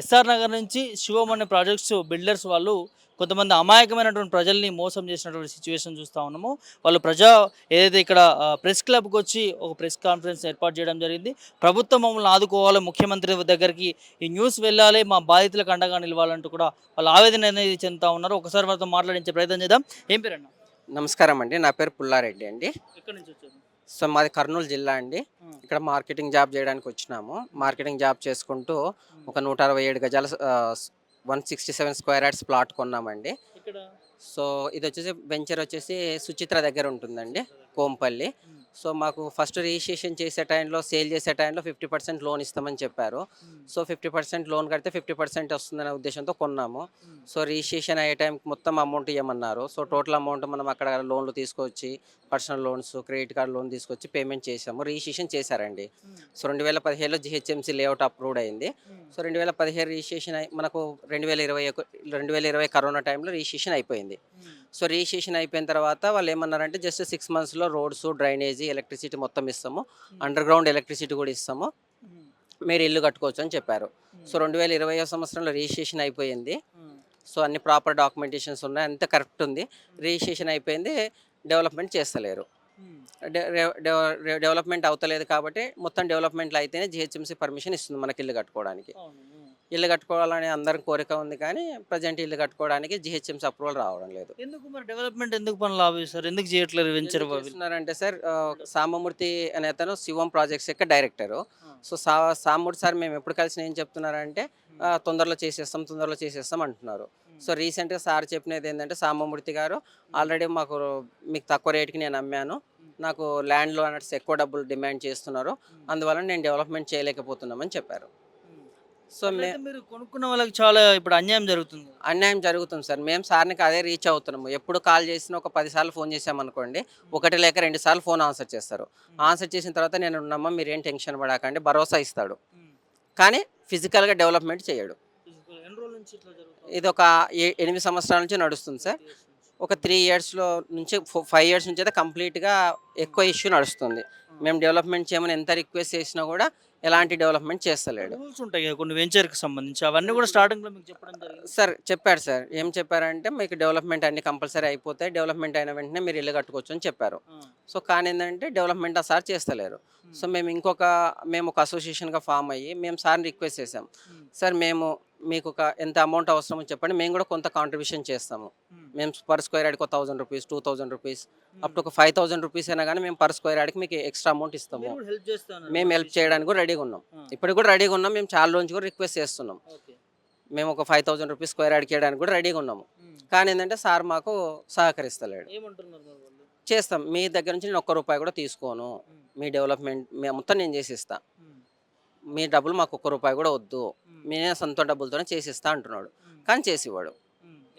SR Nagar నుంచి శివం అనే projects builders వాళ్ళు కొంతమంది అమాయకమైనటువంటి ప్రజల్ని మోసం చేసినటువంటి సిచ్యువేషన్ చూస్తూ ఉన్నాము. వాళ్ళు ప్రజా ఏదైతే ఇక్కడ ప్రెస్ క్లబ్కి వచ్చి ఒక ప్రెస్ కాన్ఫరెన్స్ ఏర్పాటు చేయడం జరిగింది. ప్రభుత్వం మమ్మల్ని ఆదుకోవాలి ముఖ్యమంత్రి దగ్గరికి ఈ న్యూస్ వెళ్ళాలి మా బాధితులకు అండగా నిలవాలంటూ కూడా వాళ్ళు ఆవేదన అనేది చెందుతా ఉన్నారు. ఒకసారి వాళ్ళతో మాట్లాడించే ప్రయత్నం చేద్దాం. ఏం పేరు అన్న నమస్కారం అండి. నా పేరు పుల్లారెడ్డి అండి. ఎక్కడి నుంచి వచ్చారు? సో మాది కర్నూలు జిల్లా అండి. ఇక్కడ మార్కెటింగ్ జాబ్ చేయడానికి వచ్చినాము. మార్కెటింగ్ జాబ్ చేసుకుంటూ ఒక నూట అరవై ఏడు గజాల one sixty seven square yards plot కొన్నామండి. So ఇది వచ్చేసి వెంచర్ వచ్చేసి సుచిత్ర దగ్గర ఉంటుందండి కోంపల్లి. సో మాకు ఫస్ట్ రిజిస్ట్రేషన్ చేసే టైంలో సేల్ చేసే టైంలో ఫిఫ్టీ పర్సెంట్ లోన్ ఇస్తామని చెప్పారు. సో ఫిఫ్టీ పర్సెంట్ లోన్ కడితే ఫిఫ్టీ పర్సెంట్ వస్తుందనే ఉద్దేశంతో కొన్నాము. సో రిజిస్ట్రేషన్ అయ్యే టైంకి మొత్తం అమౌంట్ ఇవ్వమన్నారు సో టోటల్ అమౌంట్ మనం అక్కడ లోన్లు తీసుకొచ్చి personal loans credit card loan తీసుకొచ్చి పేమెంట్ చేసాము. రిజిస్ట్రేషన్ చేశారండి. సో రెండు వేల పదిహేడులో జిహెచ్ఎంసీ లేఅవుట్ అప్రూవ్డ్ అయింది. సో రెండు వేల పదిహేడు రిజిస్ట్రేషన్ అయి మనకు రెండు వేల ఇరవై రెండు వేల ఇరవై కరోనా టైంలో రిజిస్ట్రేషన్ అయిపోయింది. సో రిజిస్ట్రేషన్ అయిపోయిన తర్వాత వాళ్ళు ఏమన్నారంటే జస్ట్ సిక్స్ మంత్స్లో రోడ్స్ డ్రైనేజీ ఎలక్ట్రిసిటీ మొత్తం ఇస్తాము. అండర్ గ్రౌండ్ ఎలక్ట్రిసిటీ కూడా ఇస్తాము. మీరు ఇల్లు కట్టుకోవచ్చు అని చెప్పారు. సో రెండు వేల ఇరవై సంవత్సరంలో రిజిస్ట్రేషన్ అయిపోయింది. సో అన్ని ప్రాపర్ డాక్యుమెంటేషన్స్ ఉన్నాయి. అంత కరెక్ట్ ఉంది. రిజిస్ట్రేషన్ అయిపోయింది. డెవలప్మెంట్ చేస్తలేరు. డెవలప్మెంట్ అవుతలేదు కాబట్టి మొత్తం డెవలప్మెంట్లో అయితేనే జిహెచ్ఎంసీ పర్మిషన్ ఇస్తుంది మనకి ఇల్లు కట్టుకోవడానికి ఇల్లు కట్టుకోవాలని అందరికి కోరిక ఉంది కానీ ప్రజెంట్ ఇల్లు కట్టుకోవడానికి జిహెచ్ఎంసీ అప్రూవల్ రావడం లేదు. ఎందుకు మరి డెవలప్మెంట్ ఎందుకు పనులు ఆపేస్తారు ఎందుకు చేయట్లేదు వెంచర్ చేస్తున్నారంటే సార్ ఆ, సాంబమూర్తి అనే అతను శివం ప్రాజెక్ట్స్ యొక్క డైరెక్టరు. సో సా సాంబమూర్తి సార్ మేము ఎప్పుడు కలిసి ఏం చెప్తున్నారంటే తొందరలో చేసేస్తాం తొందరలో చేసేస్తాం అంటున్నారు. సో రీసెంట్గా సార్ చెప్పినది ఏంటంటే సాంబమూర్తి గారు ఆల్రెడీ మాకు మీకు తక్కువ రేటుకి నేను అమ్మాను. నాకు ల్యాండ్లో అన్నట్టు ఎక్కువ డబ్బులు డిమాండ్ చేస్తున్నారు. అందువల్ల నేను డెవలప్మెంట్ చేయలేకపోతున్నామని చెప్పారు. సో మే మీరు కొనుక్కున్న వాళ్ళకి చాలా ఇప్పుడు అన్యాయం జరుగుతుంది. అన్యాయం జరుగుతుంది సార్. మేము సార్నికి అదే రీచ్ అవుతున్నాము. ఎప్పుడు కాల్ చేసినా ఒక పది సార్లు ఫోన్ చేసామనుకోండి ఒకటి లేక రెండు సార్లు ఫోన్ ఆన్సర్ చేస్తారు. ఆన్సర్ చేసిన తర్వాత నేను ఉన్నామా మీరేం టెన్షన్ పడకండి భరోసా ఇస్తాడు. కానీ ఫిజికల్గా డెవలప్మెంట్ చేయడు. ఇది ఒక ఎనిమిది సంవత్సరాల నుంచి నడుస్తుంది సార్. ఒక త్రీ ఇయర్స్లో నుంచి ఫైవ్ ఇయర్స్ నుంచి అయితే కంప్లీట్గా ఎక్కువ ఇష్యూ నడుస్తుంది. మేము డెవలప్మెంట్ చేయమని ఎంత రిక్వెస్ట్ చేసినా కూడా ఎలాంటి డెవలప్మెంట్ చేస్తలేడు. రూల్స్ ఉంటాయి కొన్ని వెంచర్కి సంబంధించి. అవన్నీ కూడా స్టార్టింగ్లో మీకు చెప్పడం జరిగింది? సార్ చెప్పారు సార్. ఏం చెప్పారంటే మీకు డెవలప్మెంట్ అన్ని కంపల్సరీ అయిపోతాయి. డెవలప్మెంట్ అయిన వెంటనే మీరు ఇల్లు కట్టుకోవచ్చు అని చెప్పారు. సో కానీ ఏంటంటే డెవలప్మెంట్ ఆ సార్ చేస్తలేరు. సో మేము ఇంకొక మేము ఒక అసోసియేషన్గా ఫామ్ అయ్యి మేము సార్ని రిక్వెస్ట్ చేసాం సార్ మేము మీకు ఒక ఎంత అమౌంట్ అవసరమో చెప్పండి. మేము కూడా కొంత కాంట్రిబ్యూషన్ చేస్తాము. మేము పర్ స్క్వేర్ యార్డ్కి ఒక thousand rupees two thousand rupees up to ఒక ఫైవ్ థౌసండ్ రూపీస్ అయినా కానీ మేము పర్ స్క్వేర్ యార్డ్కి మీకు ఎక్స్ట్రా అమౌంట్ ఇస్తాము. మేము హెల్ప్ చేయడానికి కూడా రెడీగా ఉన్నాం. ఇప్పుడు కూడా రెడీగా ఉన్నాం. మేము చాలా రోజు కూడా రిక్వెస్ట్ చేస్తున్నాం. మేము ఒక ఫైవ్ థౌసండ్ రూపీస్ స్క్వేర్ యార్డ్కి చేయడానికి కూడా రెడీగా ఉన్నాము. కానీ ఏంటంటే సార్ మాకు సహకరిస్తలేడు. చేస్తాం. మీ దగ్గర నుంచి నేను ఒక్క రూపాయి కూడా తీసుకోను. మీ డెవలప్మెంట్ మొత్తం నేను చేసిస్తా మీ డబ్బులు మాకు ఒక్క రూపాయి కూడా వద్దు. నేనే సొంత డబ్బులతోనే చేసిస్తా అంటున్నాడు. కానీ చేసివ్వడు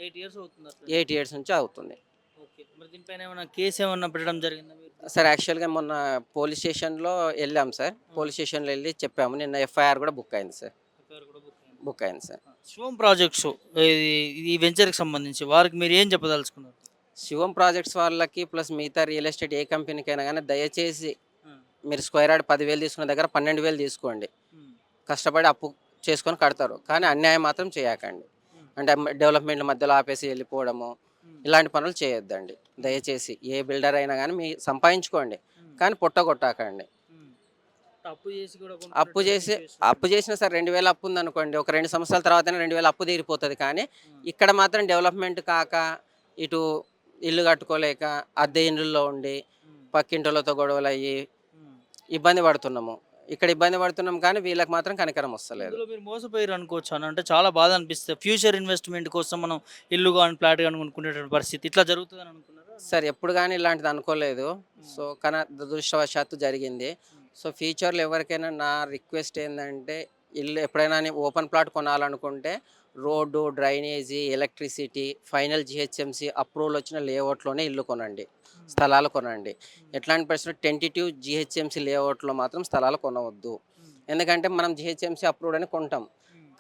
ఎయిట్ ఇయర్స్ అవుతుంది ఎయిట్ ఇయర్స్ నుంచి అవుతుంది. దీనిపైన ఏమైనా కేసు ఏమన్నా పెట్టడం జరిగిందా సార్ యాక్చువల్గా మొన్న పోలీస్ స్టేషన్లో వెళ్ళాం సార్. పోలీస్ స్టేషన్లో వెళ్ళి చెప్పాము. నిన్న ఎఫ్ఐఆర్ కూడా బుక్ అయింది సార్. బుక్ అయింది. సార్. శివం ప్రాజెక్ట్స్ ఈ వెంచర్కి సంబంధించి వారికి మీరు ఏం చెప్పదలుచుకున్నారు? శివం ప్రాజెక్ట్స్ వాళ్ళకి ప్లస్ మిగతా రియల్ ఎస్టేట్ ఏ కంపెనీకైనా కానీ దయచేసి మీరు స్క్వేర్ యార్డ్ పదివేలు తీసుకున్న దగ్గర పన్నెండు వేలు తీసుకోండి. కష్టపడి అప్పు చేసుకొని కడతారు. కానీ అన్యాయం మాత్రం చేయకండి. అంటే డెవలప్మెంట్ మధ్యలో ఆపేసి వెళ్ళిపోవడము ఇలాంటి పనులు చేయొద్దండి. దయచేసి ఏ బిల్డర్ అయినా కానీ మీ సంపాదించుకోండి. కానీ పొట్ట కొట్టాకండి. అప్పు చేసి కూడా అప్పు చేసి అప్పు చేసిన సార్ రెండు వేలు అప్పు ఉందనుకోండి. ఒక రెండు సంవత్సరాల తర్వాత రెండు వేలు అప్పు తీరిపోతుంది. కానీ ఇక్కడ మాత్రం డెవలప్మెంట్ కాక ఇటు ఇల్లు కట్టుకోలేక అద్దె ఇళ్ళల్లో ఉండి పక్కింటోళ్ళతో గొడవలు అయ్యి ఇబ్బంది పడుతున్నాము. ఇక్కడ ఇబ్బంది పడుతున్నాం కానీ వీళ్ళకి మాత్రం కనికరం వస్తలేదు. ఇందులో మీరు మోసపోయారు అనుకోవచ్చు అని అంటే చాలా బాధ అనిపిస్తుంది. ఫ్యూచర్ ఇన్వెస్ట్మెంట్ కోసం మనం ఇల్లు కానీ ప్లాట్ కానీ కొనుక్కునేటువంటి పరిస్థితి ఇట్లా జరుగుతుందని అనుకున్నారా? సార్ ఎప్పుడు కానీ ఇలాంటిది అనుకోలేదు. సో కానీ దురదృష్టవశాత్తు జరిగింది. సో ఫ్యూచర్లో ఎవరికైనా నా రిక్వెస్ట్ ఏంటంటే ఇల్లు ఎప్పుడైనా open plot కొనాలనుకుంటే road drainage electricity final GHMC approval వచ్చిన లేఅవుట్లోనే ఇల్లు కొనండి. స్థలాలు కొనండి. ఎట్లాంటి పరిస్థితులు టెంటిటివ్ జిహెచ్ఎంసి లేఅవుట్లో మాత్రం స్థలాలు కొనవద్దు. ఎందుకంటే మనం జిహెచ్ఎంసి అప్రూవ్డ్ అని కొంటాం.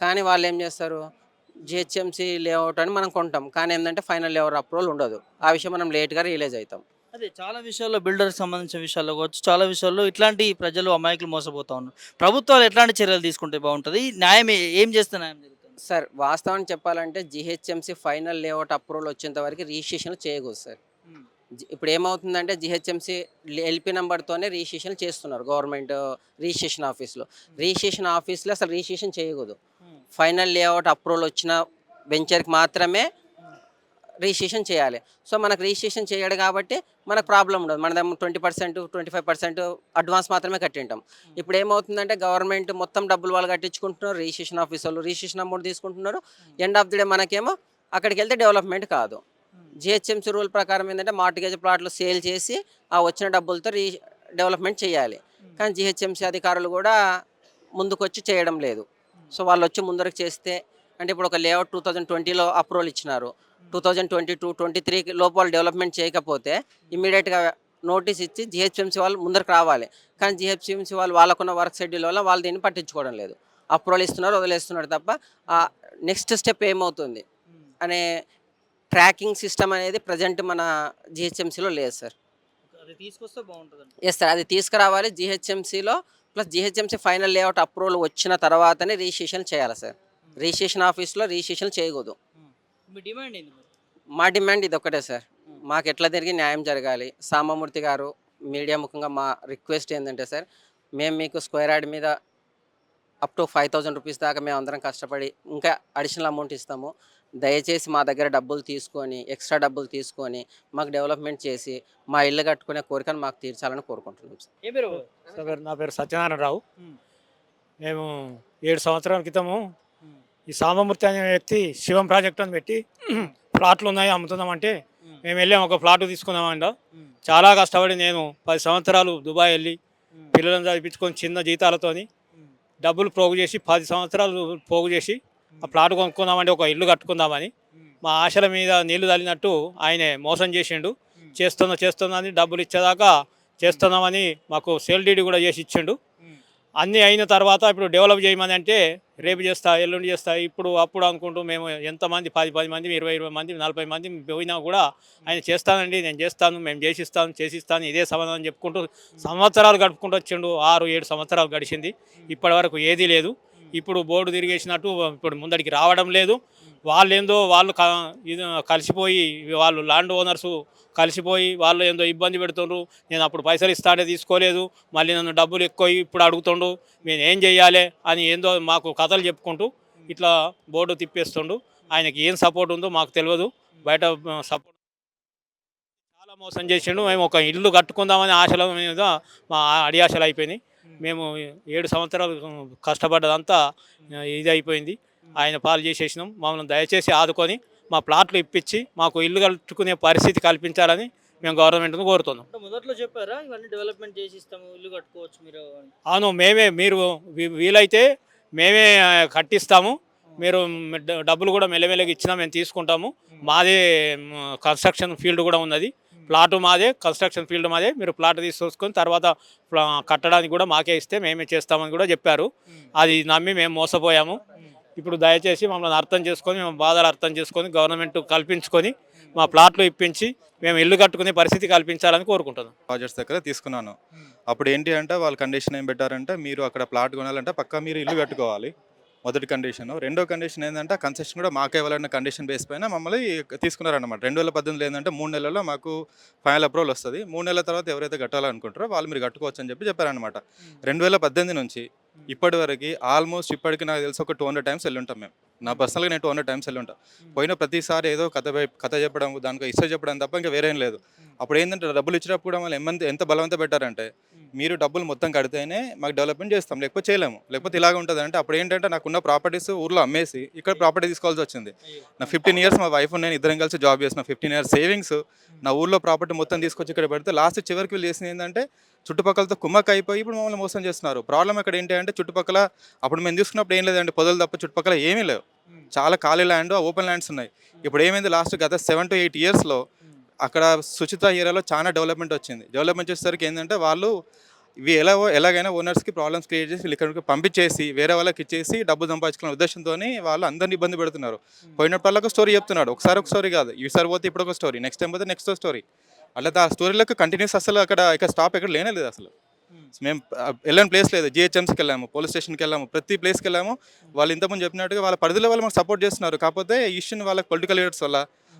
కానీ వాళ్ళు ఏం చేస్తారు? జిహెచ్ఎంసి లేఅవుట్ అని మనం కొంటాం. కానీ ఏంటంటే ఫైనల్ లేఅవుట్ అప్రూవల్ ఉండదు. ఆ విషయం మనం లేట్గా రియలైజ్ అవుతాం. అదే చాలా విషయాల్లో బిల్డర్కి సంబంధించిన విషయాల్లో కావచ్చు చాలా విషయాల్లో ఇట్లాంటి ప్రజలు అమాయకులు మోసపోతా ఉన్నారు. ప్రభుత్వాలు ఎట్లాంటి చర్యలు తీసుకుంటే బాగుంటుంది? న్యాయం ఏ- చేస్తే న్యాయం సార్ వాస్తవాన్ని చెప్పాలంటే జిహెచ్ఎంసీ ఫైనల్ లేఅవుట్ అప్రూవల్ వచ్చేంత వరకు రిజిస్ట్రేషన్ చేయకూడదు సార్. ఇప్పుడు ఏమవుతుందంటే జిహెచ్ఎంసీ ఎల్పి నెంబర్తోనే రిజిస్ట్రేషన్ చేస్తున్నారు గవర్నమెంట్ రిజిస్ట్రేషన్ ఆఫీస్లో. రిజిస్ట్రేషన్ ఆఫీస్లో అసలు రిజిస్ట్రేషన్ చేయకూడదు. ఫైనల్ లేఅవుట్ అప్రూవల్ వచ్చిన వెంచర్కి మాత్రమే రిజిస్ట్రేషన్ చేయాలి. సో మనకు రిజిస్ట్రేషన్ చేయడు కాబట్టి మనకు ప్రాబ్లం ఉండదు. మన twenty percent twenty five percent advance మాత్రమే కట్టింటాం. ఇప్పుడు ఏమవుతుందంటే గవర్నమెంట్ మొత్తం డబ్బులు వాళ్ళు కట్టించుకుంటున్నారు రిజిస్ట్రేషన్ ఆఫీస్ వాళ్ళు రిజిస్ట్రేషన్ అమౌంట్ తీసుకుంటున్నారు. ఎండ్ ఆఫ్ ది డే మనకేమో అక్కడికి వెళ్తే డెవలప్మెంట్ కాదు. జిహెచ్ఎంసీ రూల్ ప్రకారం ఏంటంటే మార్టిగేజ్ ప్లాట్లు సేల్ చేసి ఆ వచ్చిన డబ్బులతో రీ డెవలప్మెంట్ చేయాలి. కానీ జిహెచ్ఎంసీ అధికారులు కూడా ముందుకొచ్చి చేయడం లేదు. సో వాళ్ళు వచ్చి ముందరకు చేస్తే అంటే ఇప్పుడు ఒక లేఅవుట్ టూ థౌజండ్ ట్వంటీలో అప్రూవల్ ఇచ్చినారు. Two thousand twenty two twenty three లోపు వాళ్ళు డెవలప్మెంట్ చేయకపోతే ఇమీడియట్గా నోటీస్ ఇచ్చి జిహెచ్ఎంసీ వాళ్ళు ముందరకు రావాలి. కానీ జిహెచ్ఎంసీ వాళ్ళు వాళ్ళకున్న వర్క్ షెడ్యూల్ వల్ల వాళ్ళు దీన్ని పట్టించుకోవడం లేదు. అప్రూవల్ ఇస్తున్నారు వదిలేస్తున్నారు తప్ప ఆ నెక్స్ట్ స్టెప్ ఏమవుతుంది? అనే ట్రాకింగ్ సిస్టమ్ అనేది ప్రజెంట్ మన జిహెచ్ఎంసీలో లేదు సార్. అది తీసుకొస్తే బాగుంటుంది ఎస్ సార్ అది తీసుకురావాలి జిహెచ్ఎంసీలో plus GHMC final layout approval వచ్చిన తర్వాతనే రిజిస్ట్రేషన్ చేయాలి సార్. రిజిస్ట్రేషన్ ఆఫీస్లో రిజిస్ట్రేషన్ చేయకూడదు. మీ డిమాండ్ ఏంది మరి? మా డిమాండ్ ఇది ఒకటే సార్. మాకు ఎట్లా తిరిగి న్యాయం జరగాలి? సామమూర్తి గారు మీడియా ముఖంగా మా రిక్వెస్ట్ ఏంటంటే సార్ మేము మీకు స్క్వేర్ యార్డ్ మీద up to five thousand rupees దాకా మేము అందరం కష్టపడి ఇంకా అడిషనల్ అమౌంట్ ఇస్తాము. దయచేసి మా దగ్గర డబ్బులు తీసుకొని ఎక్స్ట్రా డబ్బులు తీసుకొని మాకు డెవలప్మెంట్ చేసి మా ఇల్లు కట్టుకునే కోరికను మాకు తీర్చాలని కోరుకుంటున్నాం సార్. ఏ పేరు? నా పేరు నా పేరు సత్యనారాయణరావు. మ్మ్. మేము ఏడు సంవత్సరాల క్రితము ఈ సాంబమూర్తి అనే వ్యక్తి శివం ప్రాజెక్ట్ అని పెట్టి ప్లాట్లు ఉన్నాయి అమ్ముతున్నామంటే మేము వెళ్ళాము ఒక ప్లాట్ తీసుకున్నామంట. చాలా కష్టపడి నేను పది సంవత్సరాలు దుబాయ్ వెళ్ళి పిల్లలను చదివించుకొని చిన్న జీతాలతోని డబ్బులు పోగు చేసి పది సంవత్సరాలు పోగు చేసి ఆ ప్లాట్ కొనుక్కుందామంటే ఒక ఇల్లు కట్టుకుందామని మా ఆశల మీద నీళ్ళు తల్లినట్టు ఆయనే మోసం చేసిండు. చేస్తున్నా చేస్తున్నా అని డబ్బులు ఇచ్చేదాకా చేస్తున్నామని మాకు సేల్ డీడీ కూడా చేసి ఇచ్చిండు. అన్నీ అయిన తర్వాత ఇప్పుడు డెవలప్ చేయమని అంటే రేపు చేస్తా ఎల్లుండి చేస్తా ఇప్పుడు అప్పుడు అనుకుంటూ మేము ఎంతమంది పది పది మంది ఇరవై ఇరవై మంది నలభై మంది పోయినా కూడా ఆయన చేస్తానండి నేను చేస్తాను మేము చేసిస్తాను చేసిస్తాను ఇదే సమాధానం చెప్పుకుంటూ సంవత్సరాలు గడుపుకుంటూ వచ్చిండు ఆరు ఏడు సంవత్సరాలు గడిచింది. ఇప్పటి వరకు ఏదీ లేదు. ఇప్పుడు బోర్డు తిరిగేసినట్టు ఇప్పుడు ముందడికి రావడం లేదు. వాళ్ళు ఏందో వాళ్ళు ఇది కలిసిపోయి వాళ్ళు ల్యాండ్ ఓనర్స్ కలిసిపోయి వాళ్ళు ఏందో ఇబ్బంది పెడుతుండ్రు. నేను అప్పుడు పైసలు ఇస్తానే తీసుకోలేదు. మళ్ళీ నన్ను డబ్బులు ఎక్కువ ఇప్పుడు అడుగుతుండు. నేను ఏం చెయ్యాలి అని ఏందో మాకు కథలు చెప్పుకుంటూ ఇట్లా బోర్డు తిప్పేస్తుండు. ఆయనకి ఏం సపోర్ట్ ఉందో మాకు తెలియదు. బయట సపోర్ట్ చాలా మోసం చేసిండు. మేము ఒక ఇల్లు కట్టుకుందామని ఆశల మీద మా అడియాశలు అయిపోయినాయి. మేము ఏడు సంవత్సరాలు కష్టపడ్డదంతా ఇది అయిపోయింది. ఆయన పాలు చేసేసినాం. మమ్మల్ని దయచేసి ఆదుకొని మా ప్లాట్లు ఇప్పించి మాకు ఇల్లు కట్టుకునే పరిస్థితి కల్పించాలని మేము గవర్నమెంట్ను కోరుతున్నాం. మొదట్లో చెప్పారా? ఇవన్నీ డెవలప్మెంట్ చేసి ఇస్తాము ఇల్లు కట్టుకోవచ్చు మీరు. అవును మేమే మీరు వీలైతే మేమే కట్టిస్తాము. మీరు డబ్బులు కూడా మెల్లమెల్లగా ఇచ్చినా మేము తీసుకుంటాము. మాదే కన్స్ట్రక్షన్ ఫీల్డ్ కూడా ఉన్నది. ప్లాట్ మాదే కన్స్ట్రక్షన్ ఫీల్డ్ మాదే. మీరు ప్లాట్ తీసుకొని తర్వాత కట్టడానికి కూడా మాకే ఇస్తే మేమే చేస్తామని కూడా చెప్పారు. అది నమ్మి మేము మోసపోయాము. ఇప్పుడు దయచేసి మమ్మల్ని అర్థం చేసుకొని మేము బాధలు అర్థం చేసుకొని గవర్నమెంట్ కల్పించుకొని మా ప్లాట్లు ఇప్పించి మేము ఇల్లు కట్టుకునే పరిస్థితి కల్పించాలని కోరుకుంటున్నాం. ప్రాజెక్ట్స్ దగ్గర తీసుకున్నాను. అప్పుడు ఏంటి అంటే వాళ్ళ కండిషన్ ఏం పెట్టారంటే మీరు అక్కడ ప్లాట్ కొనాలంటే పక్కా మీరు ఇల్లు కట్టుకోవాలి. మొదటి కండిషన్. రెండో కండిషన్ ఏంటంటే కన్సెషన్ కూడా మాకే ఇవ్వాలన్న కండిషన్ బేస్ పైన మమ్మల్ని తీసుకున్నారన్నమాట. రెండు వేల పద్దెనిమిదిలో ఏంటంటే మూడు నెలల్లో మాకు ఫైనల్ అప్రూవల్ వస్తుంది. మూడు నెలల తర్వాత ఎవరైతే కట్టాలనుకుంటారో వాళ్ళు మీరు కట్టుకోవచ్చు అని చెప్పి చెప్పారనమాట రెండు వేల పద్దెనిమిది నుంచి ఇప్పటి వరకు ఆల్మోస్ట్ ఇప్పటికి నాకు తెలిసి ఒక టూ హండ్రెడ్ టైమ్స్ వెళ్ళి ఉంటాం మేము. నా పర్సనల్గా నేను టూ హండ్రెడ్ టైమ్స్ వెళ్ళి ఉంటాం పోయిన ప్రతిసారి ఏదో కథ కథ చెప్పడం దానికి ఇష్టం చెప్పడం తప్ప ఇంకా వేరేం లేదు. అప్పుడు ఏంటంటే డబ్బులు ఇచ్చినప్పుడు కూడా వాళ్ళు ఎంత ఎంత బలవంత పెట్టారంటే మీరు డబ్బులు మొత్తం కడితేనే మాకు డెవలప్మెంట్ చేస్తాం లేకపోతే చేయలేము. లేకపోతే ఇలాగ ఉంటుంది అంటే అప్పుడు ఏంటంటే నాకున్న ప్రాపర్టీస్ ఊర్లో అమ్మేసి ఇక్కడ ప్రాపర్టీ తీసుకోవాల్సి వచ్చింది. నా ఫిఫ్టీన్ ఇయర్స్ మా వైఫ్ నేను ఇద్దరం కలిసి జాబ్ చేసిన. ఫిఫ్టీన్ ఇయర్స్ సేవింగ్స్ నా ఊర్లో ప్రాపర్టీ మొత్తం తీసుకొచ్చి ఇక్కడ పెడితే లాస్ట్ చివరికి వీళ్ళు చేసింది ఏంటంటే చుట్టుపక్కలతో కుమ్మక్ అయిపోయి ఇప్పుడు మమ్మల్ని మోసం చేస్తున్నారు. ప్రాబ్లం ఇక్కడ ఏంటి అంటే చుట్టుపక్కల అప్పుడు మేము తీసుకున్నప్పుడు ఏం లేదండి. పొదలు తప్ప చుట్టుపక్కల ఏమీ లేవు. చాలా ఖాళీ ల్యాండ్ ఓపెన్ ల్యాండ్స్ ఉన్నాయి. ఇప్పుడు ఏమైంది? లాస్ట్ గత సెవెన్ టు ఎయిట్ ఇయర్స్లో అక్కడ సుచిత ఏరియాలో చాలా డెవలప్మెంట్ వచ్చింది. డెవలప్మెంట్ చేసేసరికి ఏంటంటే వాళ్ళు ఇవి ఎలా ఎలాగైనా ఓనర్స్కి ప్రాబ్లమ్స్ క్రియేట్ చేసి ఇక్కడికి పంపించేసి వేరే వాళ్ళకి ఇచ్చేసి డబ్బు సంపాదించుకునే ఉద్దేశంతో వాళ్ళు అందరిని ఇబ్బంది పెడుతున్నారు. పోయినప్పుడు వాళ్ళకి స్టోరీ చెప్తున్నాడు. ఒకసారి ఒక స్టోరీ కాదు. ఈసారి పోతే ఇప్పుడు ఒక స్టోరీ నెక్స్ట్ టైం పోతే నెక్స్ట్ స్టోరీ అట్లా ఆ స్టోరీలకు కంటిన్యూస్ అసలు అక్కడ ఇక్కడ స్టాప్ ఎక్కడ లేనే లేదు అసలు. మేము ఆ, వెళ్ళని ప్లేస్ లేదు. జిహెచ్ఎంసీకి వెళ్ళాము పోలీస్ స్టేషన్కి వెళ్ళాము ప్రతి ప్లేస్కి వెళ్ళాము. వాళ్ళు ఇంతకుముందు చెప్పినట్టుగా వాళ్ళ పరిధిలో వాళ్ళు మనకు సపోర్ట్ చేస్తున్నారు. కాకపోతే ఈ ఇష్యూని వాళ్ళ పొలిటికల్ లీడర్స్ వల్ల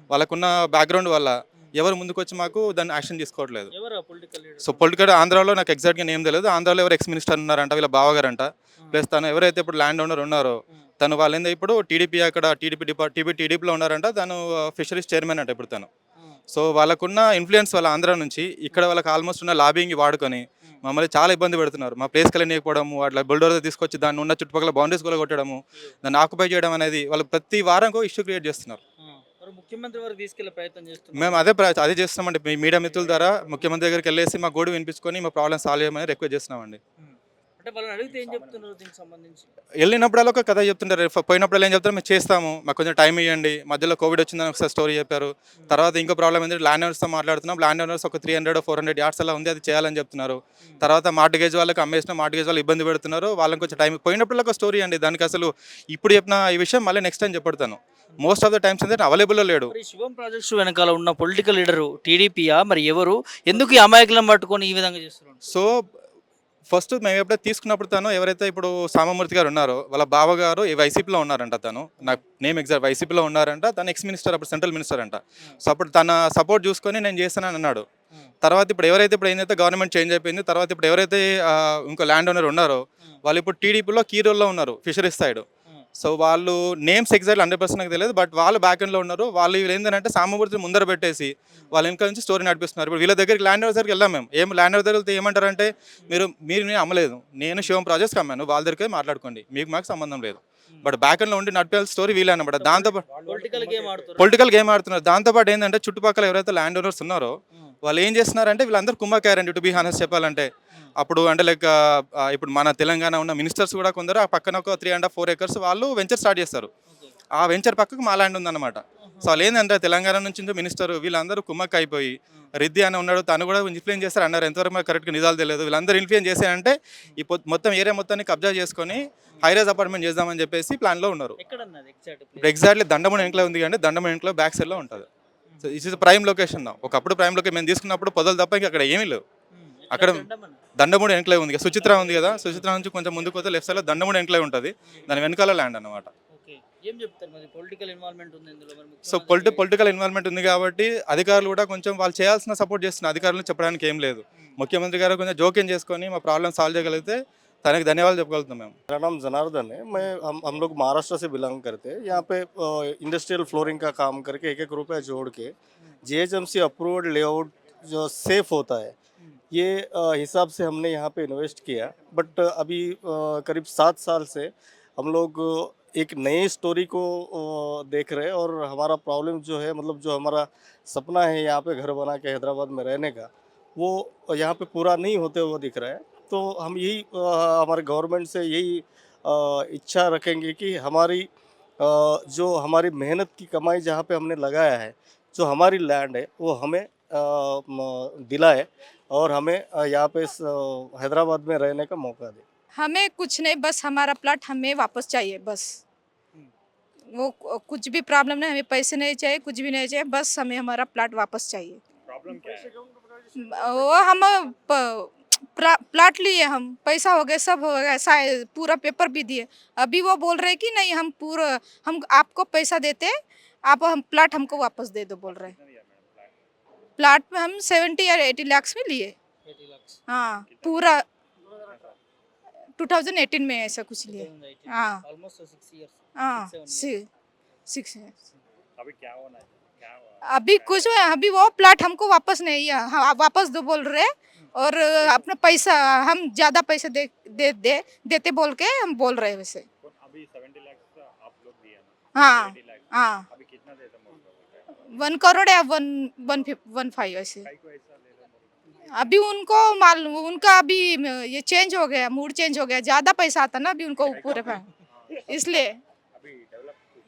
వాళ్ళకున్న బ్యాక్గ్రౌండ్ వల్ల ఎవరు ముందుకు వచ్చి మాకు దాన్ని యాక్షన్ తీసుకోవట్లేదు. సో పొలిటికల్ ఆంధ్రాలో నాకు ఎగ్జాక్ట్గా నేమ్ తెలియదు ఆంధ్రాలో ఎవరు ఎక్స్ మినిస్టర్ ఉన్నారంట వీళ్ళ బావగారంట. ప్లస్ తను ఎవరైతే ఇప్పుడు ల్యాండ్ ఓనర్ ఉన్నారో తను వాళ్ళు ఏందో ఇప్పుడు టీడీపీ అక్కడ టీడీపీ డిపార్ట్ టీడీపీ టీడీపీలో ఉన్నారంట. తను ఫిషరీస్ చైర్మన్ అంట ఇప్పుడు తను. సో వాళ్ళకున్న ఇన్ఫ్లుయెన్స్ వాళ్ళ ఆంధ్ర నుంచి ఇక్కడ వాళ్ళకి ఆల్మోస్ట్ ఉన్న లాబింగ్ వాడుకొని మమ్మల్ని చాలా ఇబ్బంది పెడుతున్నారు. మా ప్లేస్కి వెళ్ళనీయకపోవడము అట్లా బుల్డోజర్ తీసుకొచ్చి దాన్ని ఉన్న చుట్టుపక్కల బౌండరీస్ కూడా కొట్టడము దాన్ని ఆక్యుపై చేయడం అనేది వాళ్ళు ప్రతి వారం ఇష్యూ క్రియేట్ చేస్తున్నారు. మరి ముఖ్యమంత్రి వరకు తీసుకెళ్ళే ప్రయత్నం చేస్తున్నారు. మేము అదే అదే చేస్తున్నామండి. మీ మీడియా మిత్రుల ద్వారా ముఖ్యమంత్రి దగ్గరికి వెళ్ళేసి మా గోడు వినిపించుకొని మా ప్రాబ్లమ్ సాల్వ్ చేయమని రిక్వెస్ట్ చేస్తున్నామండి. అంటే వాళ్ళని అడిగితే ఏం చెప్తున్నారు దీనికి సంబంధించి? వెళ్ళినప్పుడల్లా ఒక కథ చెప్తుంటారు. పోయినప్పుడు ఏం చెప్తారు? మేము చేస్తాము. మాకు కొంచెం టైం ఇవ్వండి మధ్యలో కోవిడ్ వచ్చిందని ఒకసారి స్టోరీ చెప్పారు. తర్వాత ఇంకో ప్రాబ్లం ఏంటంటే ల్యాండ్ ఓనర్స్తో మాట్లాడుతున్నాం. ల్యాండ్ ఓనర్స్ ఒక three hundred four hundred yards అలా ఉంది. అది చేయాలని చెప్తున్నారు. తర్వాత మార్టిగేజ్ వాళ్ళకి అమ్మేసిన మార్టిగేజ్ వాళ్ళు ఇబ్బంది పెడుతున్నారు. వాళ్ళకి కొంచెం టైం పోయినప్పుడు ఒక స్టోరీ అండి. దానికి అసలు ఇప్పుడు చెప్పిన ఈ విషయం మళ్ళీ నెక్స్ట్ టైం చెప్పడతాను మోస్ట్ ఆఫ్ ద టైమ్స్ ఏంటంటే అవైలబుల్లో లేడు. శివం ప్రాజెక్ట్స్ వెనకాల ఉన్న పొలిటికల్ లీడరు టీడీపీయా? మరి ఎవరు? ఎందుకు ఈ అమాయకులను పట్టుకొని ఈ విధంగా చేస్తున్నారు? సో ఫస్ట్ మేము ఎప్పుడైతే తీసుకున్నప్పుడు తను ఎవరైతే ఇప్పుడు సామమూర్తి గారు ఉన్నారో వాళ్ళ బావగారు ఈ వైసీపీలో ఉన్నారంట తను. నాకు నేమ్ ఎగ్జాక్ట్ వైసీపీలో ఉన్నారంట తను ఎక్స్ మినిస్టర్ అప్పుడు సెంట్రల్ మినిస్టర్ అంట. సో అప్పుడు తన సపోర్ట్ చూసుకొని నేను చేస్తానని అన్నాడు. తర్వాత ఇప్పుడు ఎవరైతే ఇప్పుడు ఏంటంటే గవర్నమెంట్ చేంజ్ అయిపోయింది తర్వాత ఇప్పుడు ఎవరైతే ఇంకో ల్యాండ్ ఓనర్ ఉన్నారో వాళ్ళు ఇప్పుడు టీడీపీలో కీ రోల్లో ఉన్నారు ఫిషరీస్ సైడ్ సో వాళ్ళు నేమ్స్ ఎగ్జాక్ట్ హండ్రెడ్ పర్సెంట్ నాకు తెలియదు బట్ వాళ్ళు బ్యాక్ ఎండ్లో ఉన్నారు. వాళ్ళు వీళ్ళు ఏంటంటే సామమూర్తిని ముందర పెట్టేసి వాళ్ళ వెనక నుంచి స్టోరీ నడిపిస్తున్నారు. ఇప్పుడు వీళ్ళ దగ్గరికి ల్యాండ్ ఓనర్ దగ్గరికి వెళ్ళాం మేము. ఏం ల్యాండ్ ఓనర్ దగ్గరికి ఏమంటారంటే మీరు మీరు నేను అమ్మలేదు. నేను శివం ప్రాజెక్ట్స్కి అమ్మాను. వాళ్ళ దగ్గరికి మాట్లాడుకోండి. మీకు మాకు సంబంధం లేదు. బట్ బ్యాక్ ఎండ్లో ఉండి నడిపే స్టోరీ వీళ్ళే అనమాట దాంతో పొలిటికల్ గేమ్ ఆడుతున్నారు. పొలిటికల్ గేమ్ ఆడుతున్నారు. దాంతోపాటు ఏంటంటే చుట్టుపక్కల ఎవరైతే ల్యాండ్ ఓనర్స్ ఉన్నారో వాళ్ళు ఏం చేస్తున్నారంటే వీళ్ళందరూ కుమ్మకారండి టు బీ హానెస్ట్ చెప్పాలంటే. అప్పుడు అంటే లైక్ ఇప్పుడు మన తెలంగాణ ఉన్న మినిస్టర్స్ కూడా కొందరు ఆ పక్కన ఒక three and half four acres వాళ్ళు వెంచర్ స్టార్ట్ చేస్తారు. ఆ వెంచర్ పక్కకు మా ల్యాండ్ ఉందన్నమాట. సో వాళ్ళు ఏంటంటే తెలంగాణ నుంచి మినిస్టర్ వీళ్ళందరూ కుమ్మక్క అయిపోయి రిద్ది అని ఉన్నాడు తను కూడా ఇన్ఫ్లుయెన్స్ చేస్తారు అన్నారు. ఎంతవరకు మాకు కరెక్ట్గా నిజాలు తెలియదు. వీళ్ళందరూ ఇన్ఫ్లుయెన్స్ చేశారంటే ఈ మొత్తం ఏరియా మొత్తాన్ని కబ్జా చేసుకొని హైరేజ్ అపార్ట్మెంట్ చేద్దామని చెప్పేసి ప్లాన్లో ఉన్నారు. ఇప్పుడు ఎగ్జాక్ట్లీ దండమూడి వెంకలో ఉంది కానీ దండమూడి వెంకలో బ్యాక్ సైడ్లో ఉంటుంది. So is is prime location ఒకప్పుడు ప్రైమ్ లొకేషన్ మేము తీసుకున్నప్పుడు పొదలు తప్ప ఇంకా అక్కడ ఏమీ లేవు. అక్కడ దండమూడి వెంకలే ఉంది కదా సుచిత్ర ఉంది కదా సుచిత్ర నుంచి కొంచెం ముందుకు పోతే లెఫ్ట్ సైడ్లో దండమూడి వెంకలే ఉంటుంది దాని వెనకాల ల్యాండ్ అన్నమాట ఓకే ఏం చెప్తారు మరి పొలిటికల్ ఇన్వాల్వ్మెంట్ ఉంది ఇందులో మరి సో పొలిటి పొలిటికల్ ఇన్వాల్వ్మెంట్ ఉంది కాబట్టి అధికారులు కూడా కొంచెం వాళ్ళు చేయాల్సిన సపోర్ట్ చేస్తున్నారు అధికారులు చెప్పడానికి ఏం లేదు ముఖ్యమంత్రి గారు కొంచెం జోక్యం చేసుకొని మా ప్రాబ్లమ్ సాల్వ్ చేయగలిగితే తనకి ధన్యవాదాలు చెప్పగలుగుతాం మేము मेरा नाम जनार्दन है मैं हम हम लोग महाराष्ट्र से बिलोंग करते हैं यहाँ पे इंडस्ट्रियल फ्लोरिंग का काम करके एक एक रुपया जोड़ के जीएचएमसी अप्रूव्ड लेआउट जो सेफ होता है ये हिसाब से हमने यहाँ पे इन्वेस्ट किया। बट अभी करीब सात साल से हम लोग एक नई स्टोरी को देख रहे हैं और हमारा प्रॉब्लम जो है मतलब जो हमारा सपना है यहाँ पे घर बना के हैदराबाद में रहने का, वो यहाँ पे पूरा नहीं होते हुए दिख रहा है। तो हम यही हमारे गवर्नमेंट से यही इच्छा रखेंगे कि हमारी जो हमारी मेहनत की कमाई जहाँ पे हमने लगाया है, जो हमारी लैंड है, वो हमें दिलाए और हमें यहाँ पे हैदराबाद में रहने का मौका दे। हमें कुछ नहीं बस हमारा प्लाट हमें वापस चाहिए बस। वो कुछ भी प्रॉब्लम नहीं हमें पैसे नहीं चाहिए कुछ भी नहीं चाहिए बस हमें हमारा प्लाट वापस चाहिए। वो हम प्लाट लिए हम पैसा हो गया सब हो गया पूरा पेपर भी दिए। अभी वो बोल रहे कि नहीं हम पूरा हम आपको पैसा देते आप हम प्लाट हमको वापस दे दो बोल रहे प्लाट में हम सेवेंटी या एटी लैक्स में लिए। हाँ पूरा 2018 में ऐसा कुछ लिए। हाँ। हाँ सिक्स अभी क्या होना है अभी कुछ अभी वो प्लाट हमको वापस नहीं है हाँ, वापस दो बोल रहे और अपना पैसा हम ज़्यादा पैसे दे, दे, दे देते बोल के हम बोल रहे वैसे। अभी 70 लाख आप लोग दिए हाँ हाँ। वन करोड़ या वन वन फिफ- वन फाइव ऐसे। अभी उनको मालूम उनका अभी ये चेंज हो गया मूड चेंज हो गया। ज़्यादा पैसा आता ना अभी उनको पूरे फै- इसलिए।